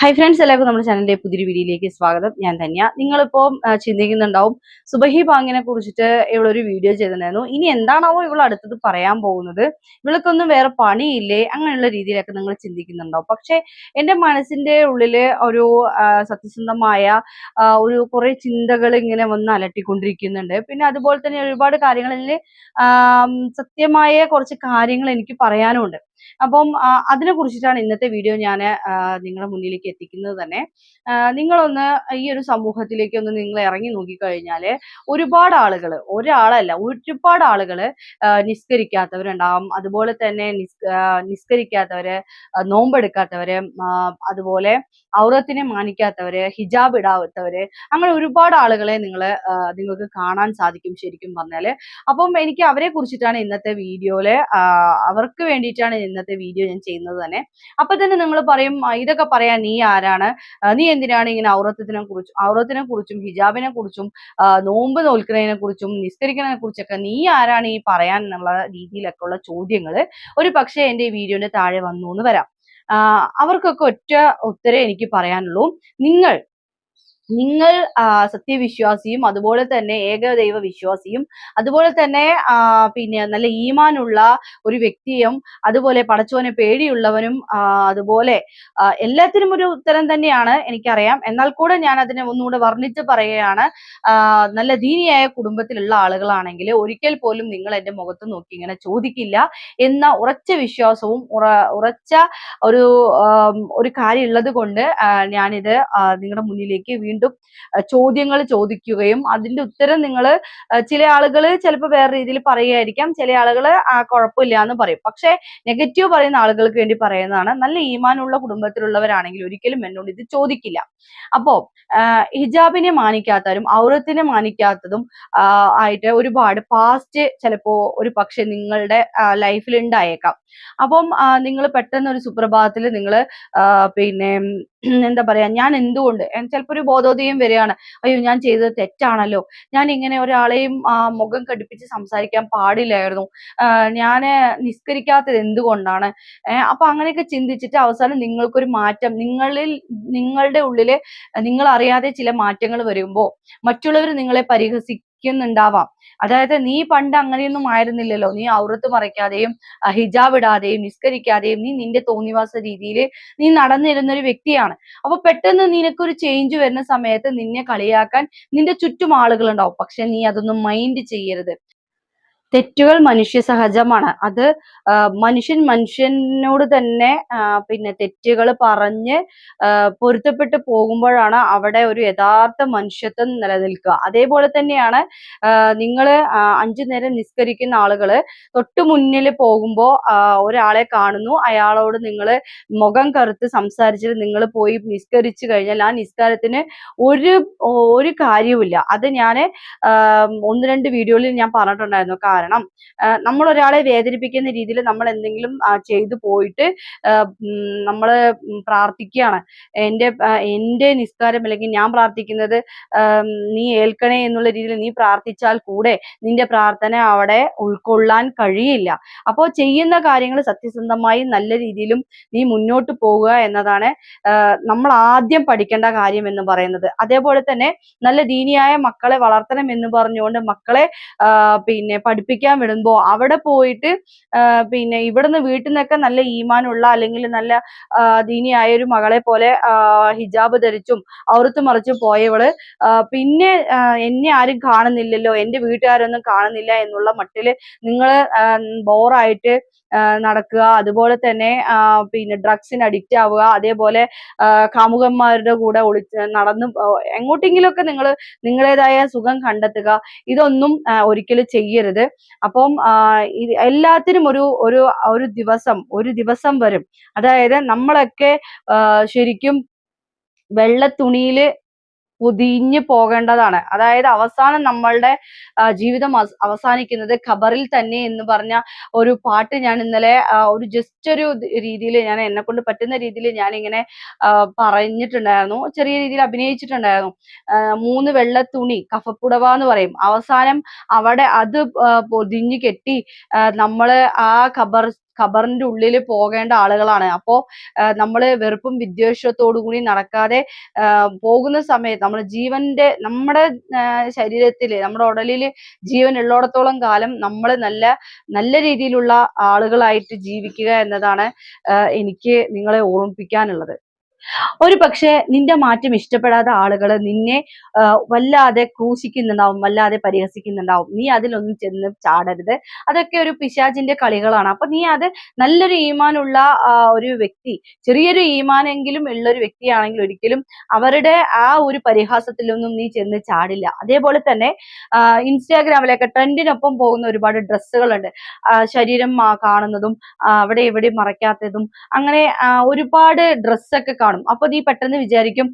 Hi friends എല്ലാവർക്കും നമ്മുടെ ചാനലിന്റെ പുതിയൊരു വീഡിയോയിലേക്ക് സ്വാഗതം. ഞാൻ ധന്യ. നിങ്ങളിപ്പോൾ ചിന്തിക്കുന്നുണ്ടാവും സുബഹി ബാങ്കിനെ കുറിച്ചിട്ട് ഇവളൊരു വീഡിയോ ചെയ്തിട്ടുണ്ടായിരുന്നു. ഇനി എന്താണാവോ ഇവൾ അടുത്തത് പറയാൻ പോകുന്നത്. ഇവൾക്കൊന്നും വേറെ പണിയില്ലേ? അങ്ങനെയുള്ള രീതിയിലൊക്കെ നിങ്ങൾ ചിന്തിക്കുന്നുണ്ടാവും. പക്ഷെ എന്റെ മനസ്സിന്റെ ഉള്ളിൽ ഒരു സത്യസന്ധമായ ഒരു കുറെ ചിന്തകൾ ഇങ്ങനെ വന്ന് അലട്ടിക്കൊണ്ടിരിക്കുന്നുണ്ട്. പിന്നെ അതുപോലെ തന്നെ ഒരുപാട് കാര്യങ്ങളിൽ സത്യമായ കുറച്ച് കാര്യങ്ങൾ എനിക്ക് പറയാനുമുണ്ട്. അപ്പം അതിനെ കുറിച്ചിട്ടാണ് ഇന്നത്തെ വീഡിയോ ഞാൻ നിങ്ങളുടെ മുന്നിലേക്ക് എത്തിക്കുന്നത് തന്നെ. നിങ്ങളൊന്ന് ഈ ഒരു സമൂഹത്തിലേക്ക് ഒന്ന് നിങ്ങൾ ഇറങ്ങി നോക്കിക്കഴിഞ്ഞാൽ ഒരുപാട് ആളുകൾ ഒരാളല്ല ഒരുപാട് ആളുകൾ നിസ്കരിക്കാത്തവരുണ്ടാവും. അതുപോലെ തന്നെ നിസ്കരിക്കാത്തവര് നോമ്പെടുക്കാത്തവര് അതുപോലെ ഔറത്തിനെ മാനിക്കാത്തവര് ഹിജാബ് ഇടാത്തവര് അങ്ങനെ ഒരുപാട് ആളുകളെ നിങ്ങൾ നിങ്ങൾക്ക് കാണാൻ സാധിക്കും ശരിക്കും പറഞ്ഞാൽ അപ്പം എനിക്ക് അവരെ കുറിച്ചിട്ടാണ് ഇന്നത്തെ വീഡിയോയിൽ അവർക്ക് വേണ്ടിയിട്ടാണ് ഇന്നത്തെ വീഡിയോ ഞാൻ ചെയ്യുന്നത് തന്നെ. അപ്പൊ തന്നെ നിങ്ങൾ പറയും "ആ, ഇതൊക്കെ പറയാൻ നീ ആരാണ്? നീ എന്തിനാണ് ഇങ്ങനെ ഔറത്തിനെ കുറിച്ചും ഔറത്തിനെ കുറിച്ചും ഹിജാബിനെ കുറിച്ചും നോമ്പ് നോൽക്കുന്നതിനെ കുറിച്ചും നിസ്കരിക്കുന്നതിനെ കുറിച്ചൊക്കെ നീ ആരാണ് ഈ പറയാൻ എന്നുള്ള രീതിയിലൊക്കെ ഉള്ള ചോദ്യങ്ങൾ ഒരു പക്ഷേ എന്റെ ഈ വീഡിയോന്റെ താഴെ വന്നു എന്ന് വരാം. അവർക്കൊക്കെ ഒറ്റ ഉത്തരേ എനിക്ക് പറയാനുള്ളൂ. നിങ്ങൾ നിങ്ങൾ സത്യവിശ്വാസിയും അതുപോലെ തന്നെ ഏകദൈവ വിശ്വാസിയും അതുപോലെ തന്നെ പിന്നെ നല്ല ഈമാനുള്ള ഒരു വ്യക്തിയും അതുപോലെ പടച്ചോനെ പേടിയുള്ളവനും അതുപോലെ എല്ലാത്തിനും ഒരു ഉത്തരം തന്നെയാണ് എനിക്കറിയാം. എന്നാൽ കൂടെ ഞാൻ അതിനെ ഒന്നുകൂടെ വർണിച്ച് പറയുകയാണ്. നല്ല ദീനിയായ കുടുംബത്തിലുള്ള ആളുകളാണെങ്കിൽ ഒരിക്കൽ പോലും നിങ്ങൾ എന്റെ മുഖത്ത് നോക്കി ഇങ്ങനെ ചോദിക്കില്ല എന്ന ഉറച്ച വിശ്വാസവും ഉറച്ച ഒരു ഒരു കാര്യം ഉള്ളത് കൊണ്ട് ഞാനിത് നിങ്ങളുടെ മുന്നിലേക്ക് വീണ്ടും ചോദ്യങ്ങൾ ചോദിക്കുകയും അതിന്റെ ഉത്തരം നിങ്ങൾ ചില ആളുകൾ ചിലപ്പോൾ വേറെ രീതിയിൽ പറയുകയായിരിക്കാം ചില ആളുകൾ ആ കുഴപ്പമില്ല എന്ന് പറയും. പക്ഷേ നെഗറ്റീവ് പറയുന്ന ആളുകൾക്ക് വേണ്ടി പറയുന്നതാണ് നല്ല ഈമാനുള്ള കുടുംബത്തിലുള്ളവരാണെങ്കിൽ ഒരിക്കലും എന്നോട് ഇത് ചോദിക്കില്ല. അപ്പോ ഹിജാബിനെ മാനിക്കാത്തവരും ഔറത്തിനെ മാനിക്കാത്തതും ആയിട്ട് ഒരുപാട് പാസ്റ്റ് ചിലപ്പോ ഒരു പക്ഷെ നിങ്ങളുടെ ലൈഫിൽ ഉണ്ടായേക്കാം. അപ്പം നിങ്ങൾ പെട്ടെന്ന് ഒരു സുപ്രഭാതത്തിൽ നിങ്ങൾ പിന്നെ എന്താ പറയാ ഞാൻ എന്തുകൊണ്ട് ചിലപ്പോൾ ഒരു ബോധോദയം വരികയാണ് അയ്യോ ഞാൻ ചെയ്തത് തെറ്റാണല്ലോ. ഞാൻ ഇങ്ങനെ ഒരാളെയും മുഖം കടുപ്പിച്ച് സംസാരിക്കാൻ പാടില്ലായിരുന്നു. ഞാൻ നിസ്കരിക്കാത്തത് എന്തുകൊണ്ടാണ്? അപ്പൊ അങ്ങനെയൊക്കെ ചിന്തിച്ചിട്ട് അവസാനം നിങ്ങൾക്കൊരു മാറ്റം. നിങ്ങളിൽ നിങ്ങളുടെ ഉള്ളിൽ നിങ്ങൾ അറിയാതെ ചില മാറ്റങ്ങൾ വരുമ്പോ മറ്റുള്ളവർ നിങ്ങളെ പരിഹസിക്കുന്നുണ്ടാവാം അതായത് നീ പണ്ട് അങ്ങനെയൊന്നും ആയിരുന്നില്ലല്ലോ. നീ ഔറത്ത് മറയ്ക്കാതെയും ഹിജാബ് ഇടാതെയും നിസ്കരിക്കാതെയും നീ നിന്റെ തോന്നിവാസ രീതിയിൽ നീ നടന്നിരുന്ന ഒരു വ്യക്തിയാണ്. അപ്പൊ പെട്ടെന്ന് നിനക്കൊരു ചേഞ്ച് വരുന്ന സമയത്ത് നിന്നെ കളിയാക്കാൻ നിന്റെ ചുറ്റും ആളുകൾ ഉണ്ടാവും പക്ഷെ നീ അതൊന്നും മൈൻഡ് ചെയ്യരുത്. തെറ്റുകൾ മനുഷ്യ സഹജമാണ് അത് മനുഷ്യൻ മനുഷ്യനോട് തന്നെ പിന്നെ തെറ്റുകൾ പറഞ്ഞ് പൊരുത്തപ്പെട്ട് പോകുമ്പോഴാണ് അവിടെ ഒരു യഥാർത്ഥ മനുഷ്യത്വം നിലനിൽക്കുക. അതേപോലെ തന്നെയാണ് നിങ്ങൾ അഞ്ചു നേരം നിസ്കരിക്കുന്ന ആളുകൾ തൊട്ടു മുന്നിൽ പോകുമ്പോൾ ഒരാളെ കാണുന്നു. അയാളോട് നിങ്ങൾ മുഖം കറുത്ത് സംസാരിച്ചിട്ട് നിങ്ങൾ പോയി നിസ്കരിച്ചു കഴിഞ്ഞാൽ ആ നിസ്കാരത്തിന് ഒരു ഒരു കാര്യവുമില്ല. അത് ഞാൻ ഒന്ന് രണ്ട് വീഡിയോയിൽ ഞാൻ പറഞ്ഞിട്ടുണ്ടായിരുന്നു. കാരണം നമ്മൾ ഒരാളെ വേദനിപ്പിക്കുന്ന രീതിയിൽ നമ്മൾ എന്തെങ്കിലും ചെയ്തു പോയിട്ട് നമ്മൾ പ്രാർത്ഥിക്കുകയാണ്. എന്റെ എന്റെ നിസ്കാരം അല്ലെങ്കിൽ ഞാൻ പ്രാർത്ഥിക്കുന്നത് നീ ഏൽക്കണേ എന്നുള്ള രീതിയിൽ നീ പ്രാർത്ഥിച്ചാൽ കൂടെ നിന്റെ പ്രാർത്ഥന അവിടെ ഉൾക്കൊള്ളാൻ കഴിയില്ല. അപ്പോൾ ചെയ്യുന്ന കാര്യങ്ങൾ സത്യസന്ധമായി നല്ല രീതിയിലും നീ മുന്നോട്ട് പോകുക എന്നതാണ് നമ്മൾ ആദ്യം പഠിക്കേണ്ട കാര്യം എന്ന് പറയുന്നത്. അതേപോലെ തന്നെ നല്ല ദീനിയായ മക്കളെ വളർത്തണം എന്ന് പറഞ്ഞുകൊണ്ട് മക്കളെ പിന്നെ പിന്നെ പഠിപ്പിക്കാൻ വിടുമ്പോൾ അവിടെ പോയിട്ട് പിന്നെ ഇവിടുന്ന് വീട്ടിൽ നിന്നൊക്കെ നല്ല ഈമാനുള്ള അല്ലെങ്കിൽ നല്ല ദീനിയായ ഒരു മകളെ പോലെ ഹിജാബ് ധരിച്ചും ഔറത്ത് മറിച്ചും പോയവൾ പിന്നെ എന്നെ ആരും കാണുന്നില്ലല്ലോ എന്റെ വീട്ടുകാരൊന്നും കാണുന്നില്ല എന്നുള്ള മട്ടിൽ നിങ്ങൾ ബോറായിട്ട് നടക്കുക. അതുപോലെ തന്നെ പിന്നെ ഡ്രഗ്സിന് അഡിക്റ്റ് ആവുക. അതേപോലെ കാമുകന്മാരുടെ കൂടെ ഒളിച്ച് നടന്ന് എങ്ങോട്ടെങ്കിലുമൊക്കെ നിങ്ങൾ നിങ്ങളുടേതായ സുഖം കണ്ടെത്തുക. ഇതൊന്നും ഒരിക്കലും ചെയ്യരുത്. അപ്പം എല്ലാത്തിനും ഒരു ഒരു ഒരു ദിവസം ഒരു ദിവസം വരും. അതായത് നമ്മളൊക്കെ ശരിക്കും വെള്ള തുണിയിൽ പൊതിഞ്ഞു പോകേണ്ടതാണ്. അതായത് അവസാനം നമ്മളുടെ ജീവിതം അവസാനിക്കുന്നത് ഖബറിൽ തന്നെ എന്ന് പറഞ്ഞ ഒരു പാട്ട് ഞാൻ ഇന്നലെ ഒരു ജസ്റ്റ് ഒരു രീതിയിൽ ഞാൻ എന്നെ കൊണ്ട് പറ്റുന്ന രീതിയിൽ ഞാൻ ഇങ്ങനെ പറഞ്ഞിട്ടുണ്ടായിരുന്നു. ചെറിയ രീതിയിൽ അഭിനയിച്ചിട്ടുണ്ടായിരുന്നു. മൂന്ന് വെള്ള തുണി കഫപ്പുടവ എന്ന് പറയും. അവസാനം അവിടെ അത് പൊതിഞ്ഞു കെട്ടി നമ്മൾ ആ ഖബർ ഖബറിന്റെ ഉള്ളിൽ പോകേണ്ട ആളുകളാണ്. അപ്പോ നമ്മൾ വെറുപ്പും വിദ്വേഷത്തോടു കൂടി നടക്കാതെ പോകുന്ന സമയത്ത് നമ്മുടെ ജീവന്റെ നമ്മുടെ ശരീരത്തിൽ നമ്മുടെ ഉടലിൽ ജീവൻ ഉള്ളിടത്തോളം കാലം നമ്മൾ നല്ല നല്ല രീതിയിലുള്ള ആളുകളായിട്ട് ജീവിക്കുക എന്നതാണ് എനിക്ക് നിങ്ങളെ ഓർമ്മിപ്പിക്കാനുള്ളത്. ഒരു പക്ഷേ നിന്റെ മാറ്റം ഇഷ്ടപ്പെടാത്ത ആളുകൾ നിന്നെ വല്ലാതെ ക്രൂശിക്കുന്നുണ്ടാവും വല്ലാതെ പരിഹസിക്കുന്നുണ്ടാവും. നീ അതിലൊന്നും ചെന്ന് ചാടരുത്. അതൊക്കെ ഒരു പിശാചിന്റെ കളികളാണ്. അപ്പൊ നീ അത് നല്ലൊരു ഈമാനുള്ള ഒരു വ്യക്തി ചെറിയൊരു ഈമാനെങ്കിലും ഉള്ള ഒരു വ്യക്തിയാണെങ്കിൽ ഒരിക്കലും അവരുടെ ആ ഒരു പരിഹാസത്തിലൊന്നും നീ ചെന്ന് ചാടില്ല. അതേപോലെ തന്നെ ഇൻസ്റ്റാഗ്രാമിലൊക്കെ ട്രെൻഡിനൊപ്പം പോകുന്ന ഒരുപാട് ഡ്രസ്സുകളുണ്ട്. ശരീരം കാണുന്നതും അവിടെ ഇവിടെ മറയ്ക്കാത്തതും. അങ്ങനെ ഒരുപാട് ഡ്രസ്സൊക്കെ കാണും. അപ്പൊ നീ പെട്ടെന്ന് വിചാരിക്കും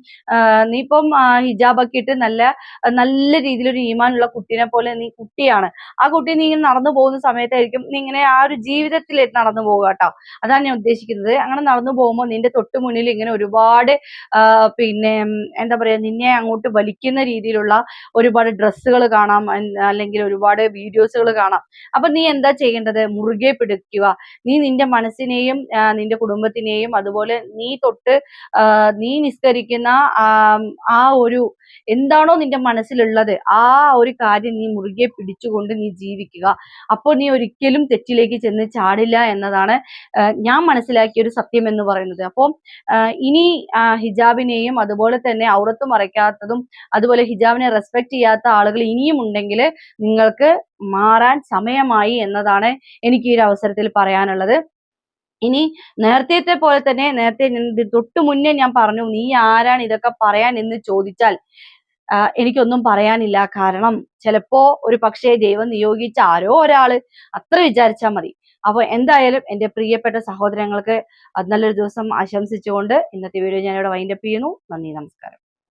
നീ ഇപ്പം ഹിജാബൊക്കെ ഇട്ട് നല്ല നല്ല രീതിയിലൊരു ഈമാനുള്ള കുട്ടീനെ പോലെ നീ കുട്ടിയാണ്. ആ കുട്ടി നീ ഇങ്ങനെ നടന്നു പോകുന്ന സമയത്തായിരിക്കും നീ ഇങ്ങനെ ആ ഒരു ജീവിതത്തിൽ നടന്നു പോകുക കേട്ടോ. അതാണ് ഞാൻ ഉദ്ദേശിക്കുന്നത്. അങ്ങനെ നടന്നു പോകുമ്പോൾ നിന്റെ തൊട്ട് മുന്നിൽ ഇങ്ങനെ ഒരുപാട് പിന്നെ എന്താ പറയാ നിന്നെ അങ്ങോട്ട് വലിക്കുന്ന രീതിയിലുള്ള ഒരുപാട് ഡ്രസ്സുകൾ കാണാം അല്ലെങ്കിൽ ഒരുപാട് വീഡിയോസുകൾ കാണാം. അപ്പൊ നീ എന്താ ചെയ്യേണ്ടത്? മുറുകെ പിടിക്കുക. നീ നിന്റെ മനസ്സിനെയും നിന്റെ കുടുംബത്തിനെയും അതുപോലെ നീ തൊട്ട് നീ നിസ്കരിക്കുന്ന ആ ഒരു എന്താണോ നിന്റെ മനസ്സിലുള്ളത് ആ ഒരു കാര്യം നീ മുറുകെ പിടിച്ചുകൊണ്ട് നീ ജീവിക്കുക. അപ്പോൾ നീ ഒരിക്കലും തെറ്റിലേക്ക് ചെന്ന് ചാടില്ല എന്നതാണ് ഞാൻ മനസ്സിലാക്കിയ ഒരു സത്യം എന്ന് പറയുന്നത്. അപ്പോൾ ഇനി ഹിജാബിനെയും അതുപോലെ തന്നെ ഔറത്ത് മറയ്ക്കാത്തതും അതുപോലെ ഹിജാബിനെ റെസ്പെക്ട് ചെയ്യാത്ത ആളുകൾ ഇനിയും ഉണ്ടെങ്കിൽ നിങ്ങൾക്ക് മാറാൻ സമയമായി എന്നതാണ് എനിക്ക് ഈ ഒരു അവസരത്തിൽ പറയാനുള്ളത്. ഇനി നേരത്തെ പോലെ തന്നെ നേരത്തെ തൊട്ടു മുന്നേ ഞാൻ പറഞ്ഞു നീ ആരാണ് ഇതൊക്കെ പറയാൻ എന്ന് ചോദിച്ചാൽ എനിക്കൊന്നും പറയാനില്ല. കാരണം ചിലപ്പോ ഒരു പക്ഷേ ദൈവം നിയോഗിച്ച ആരോ ഒരാൾ അത്ര വിചാരിച്ചാൽ മതി. അപ്പൊ എന്തായാലും എന്റെ പ്രിയപ്പെട്ട സഹോദരങ്ങൾക്ക് നല്ലൊരു ദിവസം ആശംസിച്ചുകൊണ്ട് ഇന്നത്തെ വീഡിയോ ഞാൻ ഇവിടെ വൈൻഡപ്പ് ചെയ്യുന്നു. നന്ദി നമസ്കാരം.